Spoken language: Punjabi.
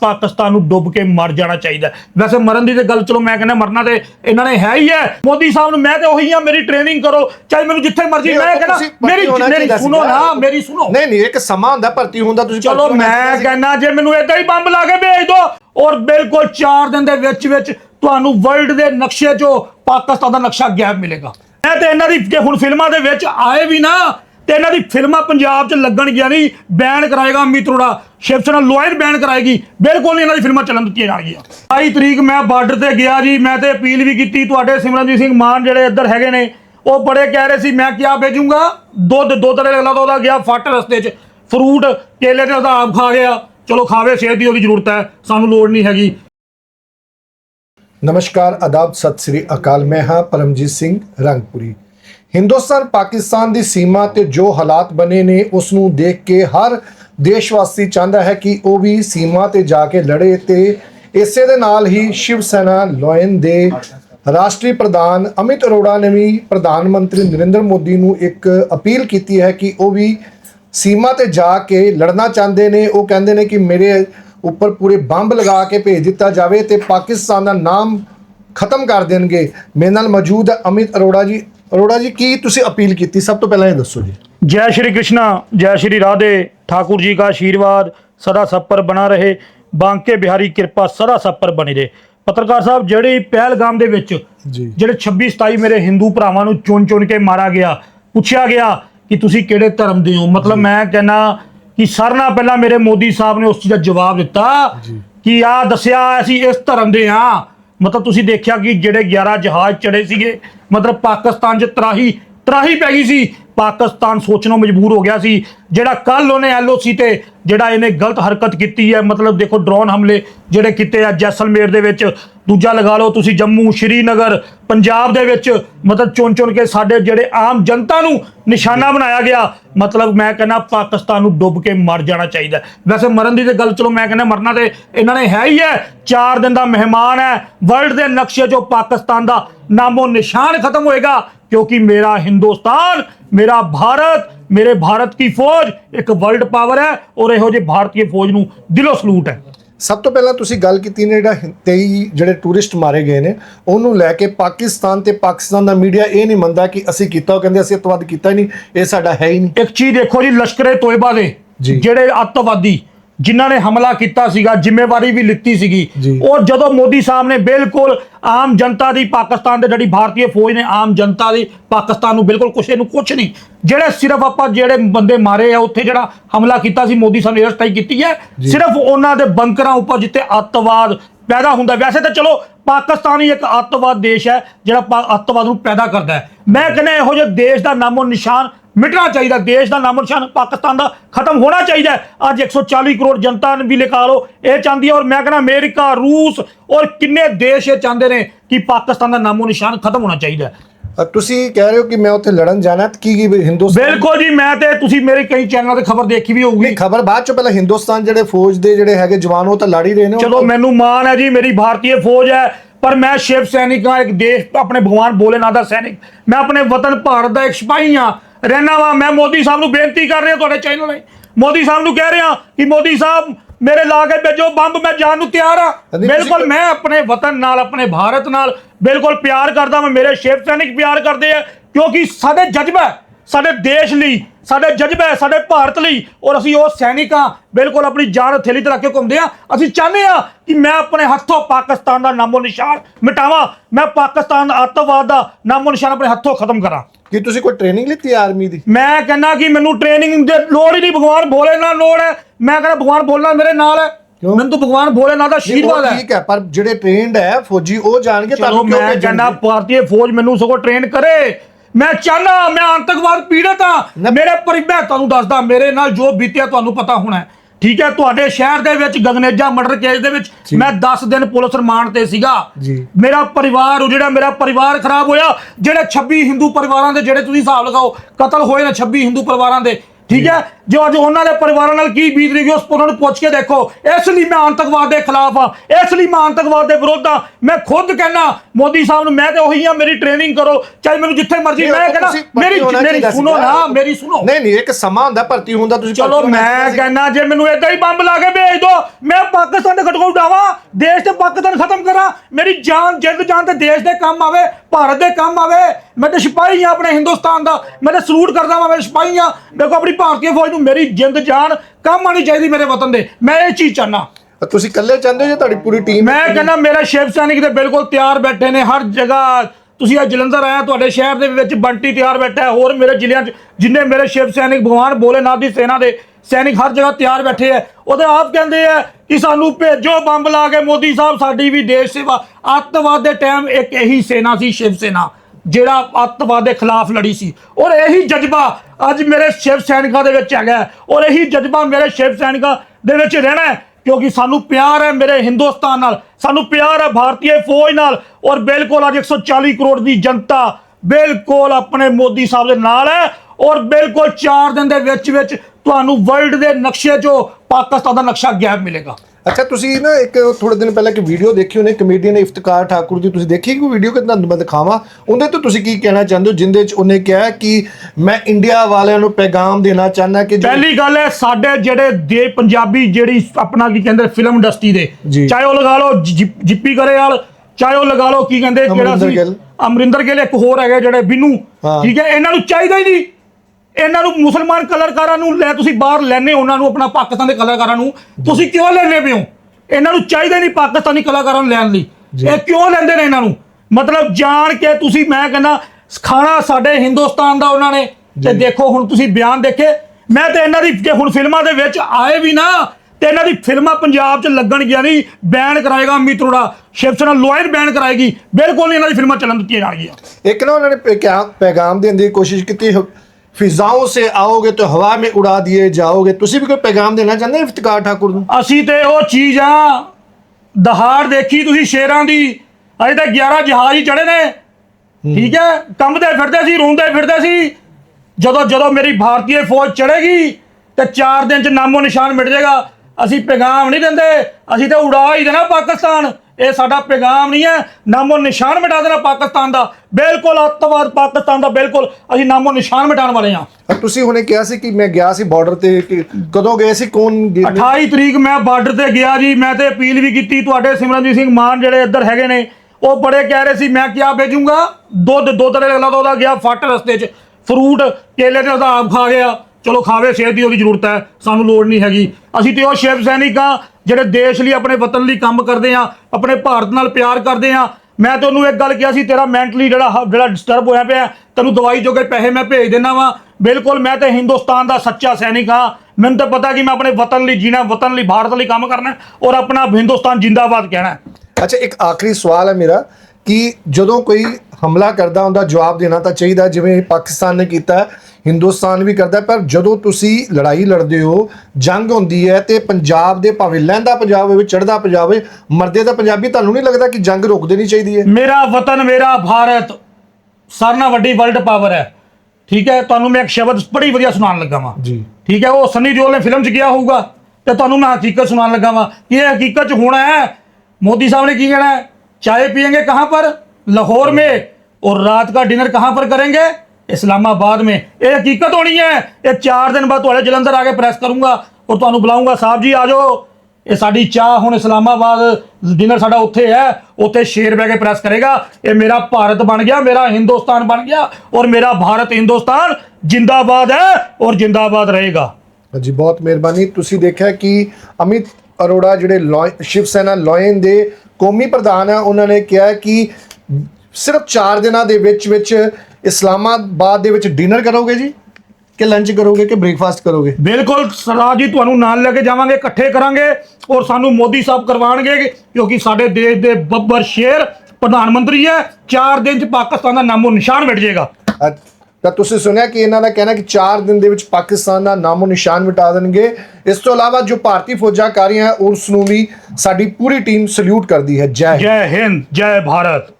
ਪਾਕਿਸਤਾਨ ਨੂੰ ਡੁੱਬ ਕੇ ਮਰ ਜਾਣਾ ਚਾਹੀਦਾ। ਵੈਸੇ ਮਰਨ ਦੀ ਤੇ ਗੱਲ ਚਲੋ ਮੈਂ ਕਹਿੰਦਾ ਮਰਨਾ ਤੇ ਇਹਨਾਂ ਨੇ ਹੈ ਹੀ ਹੈ ਮੋਦੀ ਸਾਹਿਬ ਨੂੰ ਮੈਂ ਤੇ ਉਹੀ ਆ ਮੇਰੀ ਟ੍ਰੇਨਿੰਗ ਕਰੋ ਚਾਹੇ ਮੈਨੂੰ ਜਿੱਥੇ ਮਰਜ਼ੀ ਨਹੀਂ, ਮੈਂ ਕਹਿੰਦਾ ਤੁਸੀਂ ਭਰਤੀ ਮੇਰੀ ਹੋਣਾ ਮੇਰੀ ਚਾਹੀਦਾ ਸੁਣੋ ਸੀਗਾ। ਨਾ ਮੇਰੀ ਸੁਣੋ ਨਹੀਂ ਨਹੀਂ ਇੱਕ ਸਮਾਂ ਹੁੰਦਾ ਭਰਤੀ ਹੁੰਦਾ ਤੁਸੀਂ ਚਲੋ ਭਰਤੀ ਹੋਣਾ ਮੈਂ ਚਾਹੀਦਾ। ਕਹਿੰਦਾ ਜੇ ਮੈਨੂੰ ਏਦਾਂ ਹੀ ਬੰਬ ਲਾ ਕੇ ਭੇਜ ਦਿਓ ਔਰ ਬਿਲਕੁਲ 4 ਦਿਨ ਦੇ ਵਿੱਚ ਵਿੱਚ ਤੁਹਾਨੂੰ ਵਰਲਡ ਦੇ ਨਕਸ਼ੇ 'ਚੋਂ ਪਾਕਿਸਤਾਨ ਦਾ ਨਕਸ਼ਾ ਗੈਪ ਮਿਲੇਗਾ ਮੈਂ ਤੇ ਇਹਨਾਂ ਦੀ ਜੇ ਹੁਣ ਫਿਲਮਾਂ ਦੇ ਵਿੱਚ ਆਏ ਵੀ ਨਾ ਤੇ ਇਹਨਾਂ ਦੀ ਫਿਲਮਾਂ ਪੰਜਾਬ 'ਚ ਲੱਗਣ ਗਿਆ ਨਹੀਂ, ਬੈਨ ਕਰਾਏਗਾ ਅਮਿਤ ਅਰੋੜਾ ਸ਼ਿਵ ਸੈਨਾ ਲੋਇਰ ਬੈਨ ਕਰਾਏਗੀ, ਬਿਲਕੁਲ ਨਹੀਂ ਇਹਨਾਂ ਦੀ ਫਿਲਮਾਂ ਚੱਲਣ ਦਿੱਤੀਆਂ ਜਾਣਗੀਆਂ। 22 ਤਰੀਕ ਮੈਂ ਬਾਰਡਰ ਤੇ ਗਿਆ ਜੀ, ਮੈਂ ਤੇ ਅਪੀਲ ਵੀ ਕੀਤੀ ਤੁਹਾਡੇ ਸਿਮਰਨਜੀਤ ਸਿੰਘ ਮਾਨ ਜਿਹੜੇ ਇੱਧਰ ਹੈਗੇ ਨੇ, ਉਹ ਬੜੇ ਕਹਿ ਰਹੇ ਸੀ, ਮੈਂ ਕਿਆ ਭੇਜੂੰਗਾ, ਦੁੱਧ ਦੁੱਧ ਦੇ ਅਗਲਾ ਤਾਂ ਉਹਦਾ ਗਿਆ ਫੱਟ ਰਸਤੇ 'ਚ, ਫਰੂਟ, ਕੇਲੇ ਤੇ ਉਹਦਾ ਆਪ ਖਾ ਗਿਆ, ਚਲੋ ਖਾਵੇ, ਸਿਹਤ ਦੀ ਉਹਦੀ ਜ਼ਰੂਰਤ ਹੈ, ਸਾਨੂੰ ਲੋੜ ਨਹੀਂ ਹੈਗੀ। ਨਮਸਕਾਰ ਆਦਾਬ ਸਤਿ ਸ੍ਰੀ ਅਕਾਲ, ਮੈਂ ਹਾਂ ਪਰਮਜੀਤ ਸਿੰਘ ਰੰਗਪੁਰੀ। ਹਿੰਦੁਸਤਾਨ, ਪਾਕਿਸਤਾਨ ਦੀ ਸੀਮਾ ਤੇ ਜੋ ਹਾਲਾਤ ਬਣੇ ਨੇ ਉਸ ਨੂੰ ਦੇਖ ਕੇ ਹਰ ਦੇਸ਼ ਵਾਸੀ ਚਾਹੁੰਦਾ ਹੈ ਕਿ ਉਹ ਵੀ ਸੀਮਾ ਤੇ ਜਾ ਕੇ ਲੜੇ ਤੇ ਇਸੇ ਦੇ ਨਾਲ ਹੀ ਸ਼ਿਵ ਸੈਨਾ ਲੋਇਨ ਦੇ ਰਾਸ਼ਟਰੀ ਪ੍ਰਧਾਨ ਅਮਿਤ ਅਰੋੜਾ ਨੇ ਵੀ ਪ੍ਰਧਾਨ ਮੰਤਰੀ ਨਰਿੰਦਰ ਮੋਦੀ ਨੂੰ ਇੱਕ ਅਪੀਲ ਕੀਤੀ ਹੈ ਕਿ ਉਹ ਵੀ ਸੀਮਾ ਤੇ ਜਾ ਕੇ ਲੜਨਾ ਚਾਹੁੰਦੇ ਨੇ। ਉਹ ਕਹਿੰਦੇ ਨੇ ਕਿ ਮੇਰੇ ਉੱਪਰ ਪੂਰੇ ਬੰਬ ਲਗਾ ਕੇ ਭੇਜ ਦਿੱਤਾ ਜਾਵੇ ਤੇ ਪਾਕਿਸਤਾਨ ਦਾ ਨਾਮ ਖਤਮ ਕਰ ਦੇਣਗੇ। ਮੇਰੇ ਨਾਲ ਮੌਜੂਦ ਹੈ ਅਮਿਤ ਅਰੋੜਾ ਜੀ ਅਰੋੜਾ ਜੀ ਕੀ ਤੁਸੀਂ ਅਪੀਲ ਕੀਤੀ? ਸਭ ਤੋਂ ਪਹਿਲਾਂ ਇਹ ਦੱਸੋ ਜੀ। ਜੈ ਸ਼੍ਰੀ ਕ੍ਰਿਸ਼ਨਾ ਜੈ ਸ਼੍ਰੀ ਰਾਧੇ ਠਾਕੁਰ ਜੀ ਦਾ ਆਸ਼ੀਰਵਾਦ ਸਦਾ ਸਭ ਬਣਾ ਰਹੇ। ਬਾਂਕੇ ਬਿਹਾਰੀ ਕਿਰਪਾ ਸਦਾ ਸਭ ਬਣੀ ਰਹੇ। ਪੱਤਰਕਾਰ ਸਾਹਿਬ ਜਿਹੜੀ ਪਹਿਲਗਾਮ ਦੇ ਵਿੱਚ ਜਿਹੜੇ 26 27 ਮੇਰੇ ਹਿੰਦੂ ਭਰਾਵਾਂ ਨੂੰ ਚੁਣ ਚੁਣ ਕੇ ਮਾਰਾ ਗਿਆ ਪੁੱਛਿਆ ਗਿਆ ਕਿ ਤੁਸੀਂ ਕਿਹੜੇ ਧਰਮ ਦੇ ਹੋ? ਮਤਲਬ ਮੈਂ ਕਹਿੰਦਾ ਕਿ ਸਰਨਾ ਪਹਿਲਾਂ ਮੇਰੇ ਮੋਦੀ ਸਾਹਿਬ ਨੇ ਉਸ ਚੀਜ਼ ਦਾ ਜਵਾਬ ਦਿੱਤਾ ਕਿ ਆ ਦੱਸਿਆ ਅਸੀਂ ਇਸ ਧਰਮ ਦੇ ਹਾਂ। ਮਤਲਬ ਤੁਸੀਂ ਦੇਖਿਆ ਕਿ ਜਿਹੜੇ 11 ਜਹਾਜ਼ ਚੜੇ ਸੀਗੇ, ਮਤਲਬ ਪਾਕਿਸਤਾਨ 'ਚ ਤਰਾਹੀ ਤਰਾਹੀ ਪੈ ਗਈ ਸੀ। ਪਾਕਿਸਤਾਨ ਸੋਚਣੋਂ ਮਜਬੂਰ ਹੋ ਗਿਆ ਸੀ, ਜਿਹੜਾ ਕੱਲ ਉਹਨੇ ਐਲਓਸੀ ਤੇ ਜਿਹੜਾ ਇਹਨੇ ਗਲਤ ਹਰਕਤ ਕੀਤੀ ਹੈ, ਮਤਲਬ ਦੇਖੋ ਡਰੋਨ ਹਮਲੇ ਜਿਹੜੇ ਕੀਤੇ ਆ ਜੈਸਲਮੇਰ ਦੇ ਵਿੱਚ, ਦੂਜਾ ਲਗਾ ਲਓ ਤੁਸੀਂ ਜੰਮੂ ਸ਼੍ਰੀਨਗਰ, ਪੰਜਾਬ ਦੇ ਵਿੱਚ, ਮਤਲਬ ਚੁਣ ਚੁਣ ਕੇ ਸਾਡੇ ਜਿਹੜੇ ਆਮ ਜਨਤਾ ਨੂੰ ਨਿਸ਼ਾਨਾ ਬਣਾਇਆ ਗਿਆ, ਮਤਲਬ ਮੈਂ ਕਹਿੰਦਾ ਪਾਕਿਸਤਾਨ ਨੂੰ ਡੁੱਬ ਕੇ ਮਰ ਜਾਣਾ ਚਾਹੀਦਾ। ਵੈਸੇ ਮਰਨ ਦੀ ਤੇ ਗੱਲ ਚਲੋ ਮੈਂ ਕਹਿੰਦਾ ਮਰਨਾ ਤੇ ਇਹਨਾਂ ਨੇ ਹੈ ਹੀ ਹੈ 4 ਦਿਨ ਦਾ ਮਹਿਮਾਨ ਹੈ ਵਰਲਡ ਦੇ ਨਕਸ਼ੇ 'ਚੋਂ ਪਾਕਿਸਤਾਨ ਦਾ ਨਾਮੋ ਨਿਸ਼ਾਨ ਖਤਮ ਹੋਏਗਾ ਕਿਉਂਕਿ ਮੇਰਾ ਹਿੰਦੁਸਤਾਨ ਮੇਰਾ ਭਾਰਤ ਮੇਰੇ ਭਾਰਤ ਕੀ ਫੌਜ ਇੱਕ ਵਰਲਡ ਪਾਵਰ ਹੈ ਔਰ ਇਹੋ ਜਿਹੇ ਭਾਰਤੀ ਫੌਜ ਨੂੰ ਦਿਲੋਂ ਸਲੂਟ ਹੈ ਸਭ ਤੋਂ ਪਹਿਲਾਂ ਤੁਸੀਂ ਗੱਲ ਕੀਤੀ ਨੇ ਜਿਹੜਾ 23 ਜਿਹੜੇ ਟੂਰਿਸਟ ਮਾਰੇ ਗਏ ਨੇ ਉਹਨੂੰ ਲੈ ਕੇ ਪਾਕਿਸਤਾਨ ਤੇ ਪਾਕਿਸਤਾਨ ਦਾ ਮੀਡੀਆ ਇਹ ਨਹੀਂ ਮੰਨਦਾ ਕਿ ਅਸੀਂ ਕੀਤਾ ਉਹ ਕਹਿੰਦੇ ਅਸੀਂ ਅਤਵਾਦ ਕੀਤਾ ਹੀ ਨਹੀਂ ਇਹ ਸਾਡਾ ਹੈ ਹੀ ਨਹੀਂ ਇੱਕ ਚੀਜ਼ ਦੇਖੋ ਜੀ ਲਸ਼ਕਰੇ ਤੋਇਬਾ ਦੇ। ਜਿਹੜੇ ਅੱਤਵਾਦੀ ਜਿਨ੍ਹਾਂ ਨੇ ਹਮਲਾ ਕੀਤਾ ਸੀਗਾ ਜ਼ਿੰਮੇਵਾਰੀ ਵੀ ਲਿੱਤੀ ਸੀਗੀ। ਔਰ ਜਦੋਂ ਮੋਦੀ ਸਾਹਿਬ ਨੇ ਬਿਲਕੁਲ ਆਮ ਜਨਤਾ ਦੀ ਪਾਕਿਸਤਾਨ ਦੇ ਜਿਹੜੀ ਭਾਰਤੀ ਫੌਜ ਨੇ ਆਮ ਜਨਤਾ ਦੀ ਪਾਕਿਸਤਾਨ ਨੂੰ ਬਿਲਕੁਲ ਕੁਛ ਇਹਨੂੰ ਕੁਛ ਨਹੀਂ। ਜਿਹੜੇ ਸਿਰਫ ਆਪਾਂ ਜਿਹੜੇ ਬੰਦੇ ਮਾਰੇ ਆ ਉੱਥੇ ਜਿਹੜਾ ਹਮਲਾ ਕੀਤਾ ਸੀ ਮੋਦੀ ਸਾਹਿਬ ਨੇ 에ਅਰ ਸਟ੍ਰਾਈਕ ਕੀਤੀ ਹੈ। ਸਿਰਫ ਉਹਨਾਂ ਦੇ ਬੰਕਰਾਂ ਉੱਪਰ ਜਿੱਥੇ ਅੱਤਵਾਦ ਪੈਦਾ ਹੁੰਦਾ ਵੈਸੇ ਤਾਂ ਚਲੋ ਪਾਕਿਸਤਾਨ ਹੀ ਇੱਕ ਅੱਤਵਾਦ ਦੇਸ਼ ਹੈ ਜਿਹੜਾ ਅੱਤਵਾਦ ਨੂੰ ਪੈਦਾ ਕਰਦਾ ਹੈ। ਮੈਂ ਕਹਿੰਦਾ ਇਹੋ ਜਿਹੇ ਦੇਸ਼ ਦਾ ਨਾਮੋ ਨਿਸ਼ਾਨ ਮਿਟਣਾ ਚਾਹੀਦਾ। ਦੇਸ਼ ਦਾ ਨਾਮੋ ਨਿਸ਼ਾਨ ਪਾਕਿਸਤਾਨ ਦਾ ਖਤਮ ਹੋਣਾ ਚਾਹੀਦਾ। ਅੱਜ 140 ਕਰੋੜ ਜਨਤਾ ਨੇ ਵੀ ਲਿਖਾ ਲਓ ਇਹ ਚਾਹੁੰਦੀ ਹੈ ਔਰ ਮੈਂ ਕਹਿੰਦਾ ਅਮਰੀਕਾ ਰੂਸ ਔਰ ਕਿੰਨੇ ਦੇਸ਼ ਇਹ ਚਾਹੁੰਦੇ ਨੇ ਕਿ ਪਾਕਿਸਤਾਨ ਦਾ ਨਾਮੋ ਨਿਸ਼ਾਨ ਖਤਮ ਹੋਣਾ ਚਾਹੀਦਾ ਤੁਸੀਂ ਕਹਿ ਰਹੇ ਹੋ ਕਿ ਮੈਂ ਉੱਥੇ ਲੜਨ ਜਾਣਾ ਕੀ ਕੀ ਹਿੰਦੁਸਤਾਨ ਬਿਲਕੁਲ ਜੀ ਮੈਂ ਤੇ ਤੁਸੀਂ ਮੇਰੇ ਕਈ ਚੈਨਲਾਂ ਤੇ ਖਬਰ ਦੇਖੀ ਵੀ ਹੋਊਗੀ। ਨਹੀਂ ਖਬਰ ਬਾਅਦ ਚੋਂ ਪਹਿਲਾਂ ਹਿੰਦੁਸਤਾਨ ਜਿਹੜੇ ਫੌਜ ਦੇ ਜਿਹੜੇ ਹੈਗੇ ਜਵਾਨ ਉਹ ਤਾਂ ਲੜ ਹੀ ਰਹੇ ਨੇ। ਚਲੋ ਮੈਨੂੰ ਮਾਣ ਹੈ ਜੀ ਮੇਰੀ ਭਾਰਤੀ ਫੌਜ ਹੈ ਪਰ ਮੈਂ ਸ਼ਿਵ ਸੈਨਿਕ ਹਾਂ ਇੱਕ ਦੇਸ਼ ਆਪਣੇ ਭਗਵਾਨ ਭੋਲੇਨਾਥ ਦਾ ਸੈਨਿਕ ਮੈਂ ਆਪਣੇ ਵਤਨ ਭਾਰਤ ਦਾ ਇੱਕ ਸਿਪਾਹੀ ਹਾਂ। ਰਹਿਣਾ ਵਾਂ। ਮੈਂ ਮੋਦੀ ਸਾਹਿਬ ਨੂੰ ਬੇਨਤੀ ਕਰ ਰਿਹਾ ਤੁਹਾਡੇ ਚੈਨਲ ਲਈ ਮੋਦੀ ਸਾਹਿਬ ਨੂੰ ਕਹਿ ਰਿਹਾ ਕਿ ਮੋਦੀ ਸਾਹਿਬ ਮੇਰੇ ਲਾ ਕੇ ਭੇਜੋ ਬੰਬ ਮੈਂ ਜਾਣ ਨੂੰ ਤਿਆਰ ਤੁਸੀਂ- ਬਿਲਕੁਲ ਮੈਂ ਆਪਣੇ ਵਤਨ ਨਾਲ ਆਪਣੇ ਭਾਰਤ ਨਾਲ ਬਿਲਕੁਲ ਪਿਆਰ ਕਰਦਾ। ਮੈਂ ਮੇਰੇ ਸ਼ਿਵ ਸੈਨਿਕ ਪਿਆਰ ਕਰਦੇ ਆ। ਕਿਉਂਕਿ ਸਾਡੇ ਜਜ਼ਬਾ ਸਾਡੇ ਦੇਸ਼ ਲਈ ਸਾਡੇ ਜਜ਼ਬਾ ਸਾਡੇ ਭਾਰਤ ਲਈ। ਔਰ ਅਸੀਂ ਉਹ ਸੈਨਿਕ ਬਿਲਕੁਲ ਆਪਣੀ ਜਾਨ ਹਥੇਲੀ ਤੇ ਰੱਖ ਕੇ ਘੁੰਮਦੇ ਆ। ਅਸੀਂ ਚਾਹੁੰਦੇ ਆ ਕਿ ਮੈਂ ਆਪਣੇ ਹੱਥੋਂ ਪਾਕਿਸਤਾਨ ਦਾ ਨਾਮੋ ਨਿਸ਼ਾਨ ਮਿਟਾਵਾਂ। ਮੈਂ ਪਾਕਿਸਤਾਨ ਦਾ ਅੱਤਵਾਦ ਦਾ ਨਾਮੋ ਨਿਸ਼ਾਨ ਆਪਣੇ ਹੱਥੋਂ ਖਤਮ ਕਰਾਂ। ਕੀ ਤੁਸੀਂ ਕੋਈ ਟ੍ਰੇਨਿੰਗ ਲਿੱਤੀ ਆਰਮੀ ਦੀ ਮੈਂ ਕਹਿੰਦਾ ਕਿ ਮੈਨੂੰ ਟ੍ਰੇਨਿੰਗ ਦੇ ਲੋੜ ਹੀ ਨਹੀਂ ਭਗਵਾਨ ਭੋਲੇ ਨਾਲ ਲੋੜ ਹੈ ਮੈਂ ਕਹਿੰਦਾ ਭਗਵਾਨ ਭੋਲਾ ਮੇਰੇ ਨਾਲ ਹੈ? ਮੈਨੂੰ ਤਾਂ ਭਗਵਾਨ ਭੋਲੇ ਨਾਲ ਦਾ ਆਸ਼ੀਰਵਾਦ ਹੈ ਠੀਕ ਹੈ ਪਰ ਜਿਹੜੇ ਟ੍ਰੇਨਡ ਹੈ ਫੌਜੀ ਉਹ ਜਾਣਗੇ ਤੁਹਾਨੂੰ ਕਿਉਂ ਮੈਂ? ਕਹਿੰਦਾ ਭਾਰਤੀ ਫੌਜ ਮੈਨੂੰ ਸਗੋਂ ਟ੍ਰੇਨ ਕਰੇ ਮੈਂ ਚਾਹਨਾ ਮੈਂ ਆਤੰਕਵਾਦ ਪੀੜਤ ਹਾਂ ਮੇਰੇ ਪਰਿਵਾਰ ਤੁਹਾਨੂੰ ਦੱਸਦਾ ਮੇਰੇ ਨਾਲ ਜੋ ਬੀਤਿਆ ਤੁਹਾਨੂੰ ਪਤਾ ਹੋਣਾ ਹੈ। ਠੀਕ ਹੈ ਤੁਹਾਡੇ ਸ਼ਹਿਰ ਦੇ ਵਿੱਚ ਗਗਨੇਜਾ ਮਰਡਰ ਕੇਸ ਦੇ ਵਿੱਚ। ਮੈਂ 10 ਦਿਨ ਪੁਲਿਸ ਰਿਮਾਂਡ ਤੇ ਸੀਗਾ। ਮੇਰਾ ਪਰਿਵਾਰ ਉਹ ਜਿਹੜਾ ਮੇਰਾ ਪਰਿਵਾਰ ਖਰਾਬ ਹੋਇਆ ਜਿਹੜੇ 26 ਹਿੰਦੂ ਪਰਿਵਾਰਾਂ ਦੇ ਜਿਹੜੇ ਤੁਸੀਂ ਹਿਸਾਬ ਲਗਾਓ ਕਤਲ ਹੋਏ ਨੇ 26 ਹਿੰਦੂ ਪਰਿਵਾਰਾਂ ਦੇ ਠੀਕ ਹੈ ਜੋ ਅੱਜ ਉਹਨਾਂ ਦੇ ਪਰਿਵਾਰਾਂ ਨਾਲ ਕੀ ਬੀਤ ਰਹੀ ਹੈ ਉਸ ਉਹਨਾਂ ਨੂੰ ਪੁੱਛ ਕੇ ਦੇਖੋ। ਇਸ ਲਈ ਮੈਂ ਆਤੰਕਵਾਦ ਦੇ ਖਿਲਾਫ ਆ ਇਸ ਲਈ ਮੈਂ ਆਤੰਕਵਾਦ ਦੇ ਵਿਰੁੱਧ ਆ ਮੈਂ ਖੁਦ ਕਹਿਣਾ ਮੋਦੀ ਸਾਹਿਬ ਨੂੰ ਮੈਂ ਤੇ ਉਹੀ ਆ ਮੇਰੀ ਟ੍ਰੇਨਿੰਗ ਕਰੋ। ਚਾਹੇ ਮੈਨੂੰ ਜਿੱਥੇ ਮਰਜ਼ੀ ਮੈਂ ਕਹਿਣਾ ਮੇਰੀ ਮੇਰੀ ਸੁਣੋ। ਨਾ ਮੇਰੀ ਸੁਣੋ। ਨਹੀਂ ਨਹੀਂ ਇੱਕ ਸਮਾਂ ਹੁੰਦਾ ਭਰਤੀ ਹੁੰਦਾ ਤੁਸੀਂ ਚਲੋ ਮੈਂ। ਕਹਿੰਦਾ ਜੇ ਮੈਨੂੰ ਏਦਾਂ ਹੀ ਬੰਬ ਲਾ ਕੇ ਭੇਜ ਦੋ ਮੈਂ ਪਾਕਿਸਤਾਨ ਦੇ ਖਟਕੋ ਉਡਾਵਾਂ ਦੇਸ਼ ਤੇ ਪਾਕਿਸਤਾਨ ਖਤਮ ਕਰਾਂ। ਮੇਰੀ ਜਾਨ ਜਿੰਦ ਜਾਨ ਤੇ ਦੇਸ਼ ਦੇ ਕੰਮ ਆਵੇ ਭਾਰਤ ਦੇ ਕੰਮ ਆਵੇ। ਮੈਂ ਤੇ ਸਿਪਾਹੀ ਹਾਂ ਆਪਣੇ ਹਿੰਦੁਸਤਾਨ ਦਾ। ਮੈਂ ਤੇ ਸਲੂਟ ਕਰਦਾ ਵਾਂ ਮੈਂ ਸਿਪਾਹੀ ਹਾਂ। ਦੇਖੋ ਆਪਣੀ ਭਾਰਤੀ ਫੌਜ ਨੂੰ ਮੇਰੀ ਜਿੰਦ ਜਾਨ ਕੰਮ ਆਣੀ ਚਾਹੀਦੀ ਮੇਰੇ ਵਤਨ ਦੇ। ਮੈਂ ਇਹ ਚੀਜ਼ ਚਾਹਨਾ ਤੁਸੀਂ ਇਕੱਲੇ ਚਾਹੁੰਦੇ ਹੋ ਜਾਂ ਤੁਹਾਡੀ ਪੂਰੀ ਟੀਮ ਮੈਂ ਕਹਿੰਦਾ ਮੇਰਾ ਸ਼ਿਵ ਸੈਨਿਕ ਤੇ ਬਿਲਕੁਲ ਤਿਆਰ ਬੈਠੇ ਨੇ ਹਰ ਜਗ੍ਹਾ। ਤੁਸੀਂ ਆ ਜਲੰਧਰ ਆਇਆ ਤੁਹਾਡੇ ਸ਼ਹਿਰ ਦੇ ਵਿੱਚ ਬੰਟੀ ਤਿਆਰ ਬੈਠਾ ਹੈ ਹੋਰ ਮੇਰੇ ਜ਼ਿਲ੍ਹਿਆਂ 'ਚ ਜਿੰਨੇ ਮੇਰੇ ਸ਼ਿਵ ਸੈਨਿਕ ਭਗਵਾਨ ਭੋਲੇਨਾਥ ਦੀ ਸੈਨਾ ਦੇ ਸੈਨਿਕ ਹਰ ਜਗ੍ਹਾ ਤਿਆਰ ਬੈਠੇ ਹੈ ਉਹਦੇ ਆਪ ਕਹਿੰਦੇ ਆ ਕਿ ਸਾਨੂੰ ਭੇਜੋ ਬੰਬ ਲਾ ਕੇ ਮੋਦੀ ਸਾਹਿਬ ਸਾਡੀ ਵੀ ਦੇਸ਼ ਸੇਵਾ। ਅੱਤਵਾਦ ਦੇ ਟਾਈਮ ਇੱਕ ਇਹੀ ਸੈਨਾ ਸੀ ਸ਼ਿਵ ਸੈਨਾ। ਜਿਹੜਾ ਅੱਤਵਾਦ ਦੇ ਖਿਲਾਫ ਲੜੀ ਸੀ। ਔਰ ਇਹੀ ਜਜ਼ਬਾ ਅੱਜ ਮੇਰੇ ਸ਼ਿਵ ਸੈਨਿਕਾਂ ਦੇ ਵਿੱਚ ਹੈਗਾ ਔਰ ਇਹੀ ਜਜ਼ਬਾ ਮੇਰੇ ਸ਼ਿਵ ਸੈਨਿਕਾਂ ਦੇ ਵਿੱਚ ਰਹਿਣਾ ਹੈ, ਕਿਉਂਕਿ ਸਾਨੂੰ ਪਿਆਰ ਹੈ ਮੇਰੇ ਹਿੰਦੁਸਤਾਨ ਨਾਲ, ਸਾਨੂੰ ਪਿਆਰ ਹੈ ਭਾਰਤੀ ਫੌਜ ਨਾਲ। ਔਰ ਬਿਲਕੁਲ ਅੱਜ 140 ਕਰੋੜ ਦੀ ਜਨਤਾ ਬਿਲਕੁਲ ਆਪਣੇ ਮੋਦੀ ਸਾਹਿਬ ਦੇ ਨਾਲ ਹੈ। ਔਰ ਬਿਲਕੁਲ 4 ਦਿਨ ਦੇ ਵਿੱਚ ਵਿੱਚ ਤੁਹਾਨੂੰ ਵਰਲਡ ਦੇ ਨਕਸ਼ੇ 'ਚੋਂ ਪਾਕਿਸਤਾਨ ਦਾ ਨਕਸ਼ਾ ਗੈਪ ਮਿਲੇਗਾ। ਅੱਛਾ ਤੁਸੀਂ ਨਾ ਇੱਕ ਥੋੜੇ ਦਿਨ ਪਹਿਲਾਂ ਇੱਕ ਵੀਡੀਓ ਦੇਖੀ ਉਹਨੇ ਕਮੇਡੀਅਨ ਇਫਤਕਾਰ ਠਾਕੁਰ ਦੀ ਤੁਸੀਂ ਦੇਖੀ ਕੋਈ ਵੀਡੀਓ ਕਿ ਤੁਹਾਨੂੰ ਮੈਂ ਦਿਖਾਵਾਂ ਉਹਦੇ ਤੋਂ ਤੁਸੀਂ ਕੀ ਕਹਿਣਾ ਚਾਹੁੰਦੇ ਹੋ ਜਿੰਦੇ ਚ ਉਹਨੇ ਕਿਹਾ ਕਿ ਮੈਂ ਇੰਡੀਆ ਵਾਲਿਆਂ ਨੂੰ ਪੈਗਾਮ ਦੇਣਾ ਚਾਹੁੰਦਾ ਕਿ ਪਹਿਲੀ ਗੱਲ ਹੈ ਸਾਡੇ ਜਿਹੜੇ ਦੇ ਪੰਜਾਬੀ ਜਿਹੜੀ ਆਪਣਾ ਕੀ ਕਹਿੰਦੇ ਫਿਲਮ ਇੰਡਸਟਰੀ ਦੇ। ਚਾਹੇ ਉਹ ਲਗਾ ਲਓ ਜਿੱਪੀ ਗਰੇਵਾਲ ਚਾਹੇ ਉਹ ਲਗਾ ਲਓ ਕੀ ਕਹਿੰਦੇ ਕਿਹੜਾ ਅਮਰਿੰਦਰ ਸੀ। ਅਮਰਿੰਦਰ ਗਿੱਲ ਇੱਕ ਹੋਰ ਹੈਗੇ ਜਿਹੜੇ ਬਿੰਨੂ। ਠੀਕ ਹੈ ਇਹਨਾਂ ਨੂੰ ਚਾਹੀਦਾ ਹੀ ਨਹੀਂ ਇਹਨਾਂ ਨੂੰ ਮੁਸਲਮਾਨ ਕਲਾਕਾਰਾਂ ਨੂੰ ਲੈ ਤੁਸੀਂ ਬਾਹਰ ਲੈਣੇ ਉਹਨਾਂ ਨੂੰ ਆਪਣਾ ਪਾਕਿਸਤਾਨ ਦੇ ਕਲਾਕਾਰਾਂ ਨੂੰ। ਤੁਸੀਂ ਕਿਉਂ ਲੈਣੇ ਪਿਓ ਇਹਨਾਂ ਨੂੰ ਚਾਹੀਦਾ ਨਹੀਂ ਪਾਕਿਸਤਾਨੀ ਕਲਾਕਾਰਾਂ ਨੂੰ ਲੈਣ ਲਈ। ਇਹ ਕਿਉਂ ਲੈਂਦੇ ਨੇ ਇਹਨਾਂ ਨੂੰ? ਮਤਲਬ ਜਾਣ ਕੇ ਤੁਸੀਂ ਮੈਂ ਕਹਿੰਦਾ ਖਾਣਾ ਸਾਡੇ ਹਿੰਦੁਸਤਾਨ ਦਾ ਉਹਨਾਂ ਨੇ। ਤੇ ਦੇਖੋ ਹੁਣ ਤੁਸੀਂ ਬਿਆਨ ਦੇਖੇ। ਮੈਂ ਤੇ ਇਹਨਾਂ ਦੀ ਜੇ ਹੁਣ ਫਿਲਮਾਂ ਦੇ ਵਿੱਚ ਆਏ ਵੀ ਨਾ ਤੇ ਇਹਨਾਂ ਦੀ ਫਿਲਮਾਂ ਪੰਜਾਬ 'ਚ ਲੱਗਣ ਗਿਆ ਨਹੀਂ ਬੈਨ ਕਰਾਏਗਾ ਅਮਿਤ ਅਰੋੜਾ। ਸ਼ਿਵ ਸੈਨਾ ਲੋਇਨ ਬੈਨ ਕਰਾਏਗੀ। ਬਿਲਕੁਲ ਨਹੀਂ ਇਹਨਾਂ ਦੀ ਫਿਲਮਾਂ ਚੱਲਣ ਦਿੱਤੀਆਂ ਜਾਣਗੀਆਂ। ਇੱਕ ਨਾ ਉਹਨਾਂ ਨੇ ਕਿਆ ਪੈਗਾਮ ਦੇਣ ਦੀ ਕੋਸ਼ਿਸ਼ ਕੀਤੀ ਫਿਜ਼ਾਓ ਸੇ ਆਓਗੇ ਤੋ ਹਵਾ ਮੇ ਉਡਾ ਦਿਏ ਜਾਓਗੇ। ਤੁਸੀਂ ਵੀ ਕੋਈ ਪੈਗਾਮ ਦੇਣਾ ਚਾਹੁੰਦੇ ਇਫਤਕਾਰ ਠਾਕੁਰ ਨੂੰ? ਅਸੀਂ ਤੇ ਉਹ ਚੀਜ਼ ਆ ਦਹਾੜ ਦੇਖੀ ਤੁਸੀਂ ਸ਼ੇਰਾਂ ਦੀ। ਅਜੇ ਤਾਂ 11 ਜਹਾਜ਼ ਹੀ ਚੜੇ ਨੇ। ਠੀਕ ਹੈ ਕੰਬਦੇ ਫਿਰਦੇ ਸੀ ਰੋਂਦੇ ਫਿਰਦੇ ਸੀ। ਜਦੋਂ ਜਦੋਂ ਮੇਰੀ ਭਾਰਤੀ ਫੌਜ ਚੜੇਗੀ ਤੇ ਚਾਰ ਦਿਨ ਚ ਨਾਮੋ ਨਿਸ਼ਾਨ ਮਿਟ ਜਾਏਗਾ। ਅਸੀਂ ਪੈਗਾਮ ਨਹੀਂ ਦਿੰਦੇ ਅਸੀਂ ਤਾਂ ਉਡਾ ਹੀ ਦੇਣਾ ਪਾਕਿਸਤਾਨ। ਇਹ ਸਾਡਾ ਪੈਗਾਮ ਨਹੀਂ ਹੈ ਨਾਮੋ ਨਿਸ਼ਾਨ ਮਿਟਾ ਦੇਣਾ ਪਾਕਿਸਤਾਨ ਦਾ। ਬਿਲਕੁਲ ਅੱਤਵਾਦ ਪਾਕਿਸਤਾਨ ਦਾ ਬਿਲਕੁਲ। ਅਸੀਂ ਨਾਮੋ ਨਿਸ਼ਾਨ ਮਿਟਾਉਣ ਵਾਲੇ ਹਾਂ। ਤੁਸੀਂ ਹੁਣੇ ਕਿਹਾ ਸੀ ਕਿ ਮੈਂ ਗਿਆ ਸੀ ਬਾਰਡਰ ਤੇ ਕਿ ਕਦੋਂ ਗਏ ਸੀ ਕੌਣ ਗਏ ਨੇ? 28 ਤਰੀਕ ਮੈਂ ਬਾਰਡਰ ਤੇ ਗਿਆ ਜੀ ਮੈਂ ਤੇ ਅਪੀਲ ਵੀ ਕੀਤੀ ਤੁਹਾਡੇ ਸਿਮਰਨਜੀਤ ਸਿੰਘ ਮਾਨ ਜਿਹੜੇ ਇੱਧਰ ਹੈਗੇ ਨੇ ਉਹ ਬੜੇ ਕਹਿ ਰਹੇ ਸੀ ਮੈਂ ਕਿਆ ਭੇਜੂੰਗਾ। ਦੁੱਧ ਦੁੱਧ ਦੇ ਤਾਂ ਉਹਦਾ ਗਿਆ ਫੱਟ ਰਸਤੇ 'ਚ। ਫਰੂਟ ਕੇਲੇ ਤੇ ਉਹਦਾ ਆਪ ਖਾ ਗਿਆ। ਚਲੋ ਖਾਵੇ, ਸਿਹਤ ਦੀ ਉਹਦੀ ਜ਼ਰੂਰਤ ਹੈ, ਸਾਨੂੰ ਲੋੜ ਨਹੀਂ ਹੈਗੀ। ਅਸੀਂ ਤੇ ਉਹ ਸ਼ਿਵ ਸੈਨਿਕ ਆ, ਜਿਹੜੇ ਦੇਸ਼ ਲਈ, ਆਪਣੇ ਵਤਨ ਲਈ ਕੰਮ ਕਰਦੇ ਆ, ਆਪਣੇ ਭਾਰਤ ਨਾਲ ਪਿਆਰ ਕਰਦੇ ਆ। ਮੈਂ ਤੁਹਾਨੂੰ ਇੱਕ ਗੱਲ ਕਿਹਾ ਸੀ, ਤੇਰਾ ਮੈਂਟਲੀ ਜਿਹੜਾ ਹ- ਜਿਹੜਾ ਡਿਸਟਰਬ ਹੋਇਆ ਪਿਆ, ਤੈਨੂੰ ਦਵਾਈ ਜੋਗੇ ਪੈਸੇ ਮੈਂ ਭੇਜ ਦੇਣਾ ਵਾ। ਬਿਲਕੁਲ, ਮੈਂ ਤਾਂ ਹਿੰਦੁਸਤਾਨ ਦਾ ਸੱਚਾ ਸੈਨਿਕ ਹਾਂ ਮੈਨੂੰ ਤਾਂ ਪਤਾ ਕਿ ਮੈਂ ਆਪਣੇ ਵਤਨ ਲਈ ਜੀਣਾ, ਵਤਨ ਲਈ ਭਾਰਤ ਲਈ ਕੰਮ ਕਰਨਾ ਔਰ ਆਪਣਾ ਹਿੰਦੁਸਤਾਨ ਜਿੰਦਾਬਾਦ ਕਹਿਣਾ ਅੱਛਾ, ਇੱਕ ਆਖਰੀ ਸਵਾਲ ਹੈ ਮੇਰਾ ਕਿ ਜਦੋਂ ਕੋਈ ਹਮਲਾ ਕਰਦਾ ਹੁੰਦਾ ਜਵਾਬ ਦੇਣਾ ਤਾਂ ਚਾਹੀਦਾ, ਜਿਵੇਂ ਪਾਕਿਸਤਾਨ ਨੇ ਕੀਤਾ ਹਿੰਦੁਸਤਾਨ ਵੀ ਕਰਦਾ ਹੈ, ਪਰ ਜਦੋਂ ਤੁਸੀਂ ਲੜਾਈ ਲੜਦੇ ਹੋ ਜੰਗ ਹੁੰਦੀ ਹੈ ਤੇ ਪੰਜਾਬ ਦੇ ਭਾਵੇਂ ਲਹਿੰਦਾ ਪੰਜਾਬ ਹੋਵੇ ਚੜ੍ਹਦਾ ਪੰਜਾਬ ਹੋਵੇ ਮਰਦੇ ਦਾ ਪੰਜਾਬੀ ਤੁਹਾਨੂੰ ਨਹੀਂ ਲੱਗਦਾ ਕਿ ਜੰਗ ਰੋਕ ਦੇਣੀ ਚਾਹੀਦੀ ਹੈ ਮੇਰਾ ਵਤਨ ਮੇਰਾ ਭਾਰਤ ਸਾਰਿਆਂ ਨਾਲੋਂ ਵੱਡੀ ਵਰਲਡ ਪਾਵਰ ਹੈ ਠੀਕ ਹੈ ਤੁਹਾਨੂੰ ਮੈਂ ਇੱਕ ਸ਼ਬਦ ਬੜੀ ਵਧੀਆ ਸੁਣਾਉਣ ਲੱਗਾ ਵਾਂ ਜੀ ਠੀਕ ਹੈ ਉਹ ਸਨੀ ਦਿਓਲ ਨੇ ਫਿਲਮ 'ਚ ਗਿਆ ਹੋਊਗਾ ਤੇ ਤੁਹਾਨੂੰ ਮੈਂ ਹਕੀਕਤ ਸੁਣਾਉਣ ਲੱਗਾ ਵਾਂ ਕਿ ਇਹ ਹਕੀਕਤ 'ਚ ਹੋਣਾ ਹੈ मोदी साहब ने की कहना है चाय पियेंगे कहां पर लाहौर में और रात का डिनर कहां पर करेंगे इस्लामाबाद में ये हकीकत होनी है ये चार दिन बाद ਤੁਹਾਡੇ ਜਲੰਧਰ ਆ ਕੇ ਪ੍ਰੈਸ ਕਰੂੰਗਾ ਔਰ ਤੁਹਾਨੂੰ ਬੁਲਾਉਂਗਾ ਸਾਹਿਬ ਜੀ ਆ ਜਾਓ ਇਹ ਸਾਡੀ ਚਾਹ ਹੁਣ ਇਸਲਾਮਾਬਾਦ ਡਿਨਰ ਸਾਡਾ ਉੱਥੇ ਹੈ ਉੱਥੇ ਸ਼ੇਰ ਬਹਿ ਕੇ ਪ੍ਰੈਸ ਕਰੇਗਾ ਇਹ ਮੇਰਾ ਭਾਰਤ ਬਣ ਗਿਆ ਮੇਰਾ ਹਿੰਦੁਸਤਾਨ ਬਣ ਗਿਆ ਔਰ ਮੇਰਾ ਭਾਰਤ ਹਿੰਦੁਸਤਾਨ ਜਿੰਦਾਬਾਦ ਹੈ ਔਰ ਜਿੰਦਾਬਾਦ ਰਹੇਗਾ ਜੀ ਬਹੁਤ ਮਿਹਰਬਾਨੀ ਤੁਸੀਂ ਦੇਖਿਆ ਕਿ ਅਮਿਤ ਅਰੋੜਾ ਜਿਹੜੇ ਲੋਇ- ਸ਼ਿਵ ਸੈਨਾ ਲੋਇਨ ਦੇ ਕੌਮੀ ਪ੍ਰਧਾਨ ਆ ਉਹਨਾਂ ਨੇ ਕਿਹਾ ਕਿ ਸਿਰਫ 4 ਦਿਨਾਂ ਦੇ ਵਿੱਚ ਵਿੱਚ ਇਸਲਾਮਾਬਾਦ ਦੇ ਵਿੱਚ ਡਿਨਰ ਕਰੋਗੇ ਜੀ? ਕਿ ਲੰਚ ਕਰੋਗੇ ਕਿ ਬ੍ਰੇਕਫਾਸਟ ਕਰੋਗੇ? ਬਿਲਕੁਲ ਸਰਦਾਰ ਜੀ ਤੁਹਾਨੂੰ ਨਾਲ ਲੈ ਕੇ ਜਾਵਾਂਗੇ ਇਕੱਠੇ ਕਰਾਂਗੇ ਔਰ ਸਾਨੂੰ ਮੋਦੀ ਸਾਹਿਬ ਕਰਵਾਉਣਗੇ ਕਿਉਂਕਿ ਸਾਡੇ ਦੇਸ਼ ਦੇ ਬੱਬਰ ਸ਼ੇਰ ਪ੍ਰਧਾਨ ਮੰਤਰੀ ਹੈ। 4 ਦਿਨ ਚ ਪਾਕਿਸਤਾਨ ਦਾ ਨਾਮੋ ਨਿਸ਼ਾਨ ਮਿਟ ਜਾਏਗਾ। ਤਾਂ ਤੁਸੀਂ ਸੁਣਿਆ ਕਿ ਇਹਨਾਂ ਦਾ ਕਹਿਣਾ ਕਿ 4 ਦਿਨ ਦੇ ਵਿੱਚ ਪਾਕਿਸਤਾਨ ਦਾ ਨਾਮੋ ਨਿਸ਼ਾਨ ਮਿਟਾ ਦੇਣਗੇ। ਇਸ ਤੋਂ ਇਲਾਵਾ ਜੋ ਭਾਰਤੀ ਫੌਜਾਂ ਕਰ ਰਹੀਆਂ ਉਸ ਨੂੰ ਵੀ ਸਾਡੀ ਪੂਰੀ ਟੀਮ ਸਲੂਟ ਕਰਦੀ ਹੈ। ਜੈ। ਜੈ ਹਿੰਦ ਜੈ ਭਾਰਤ।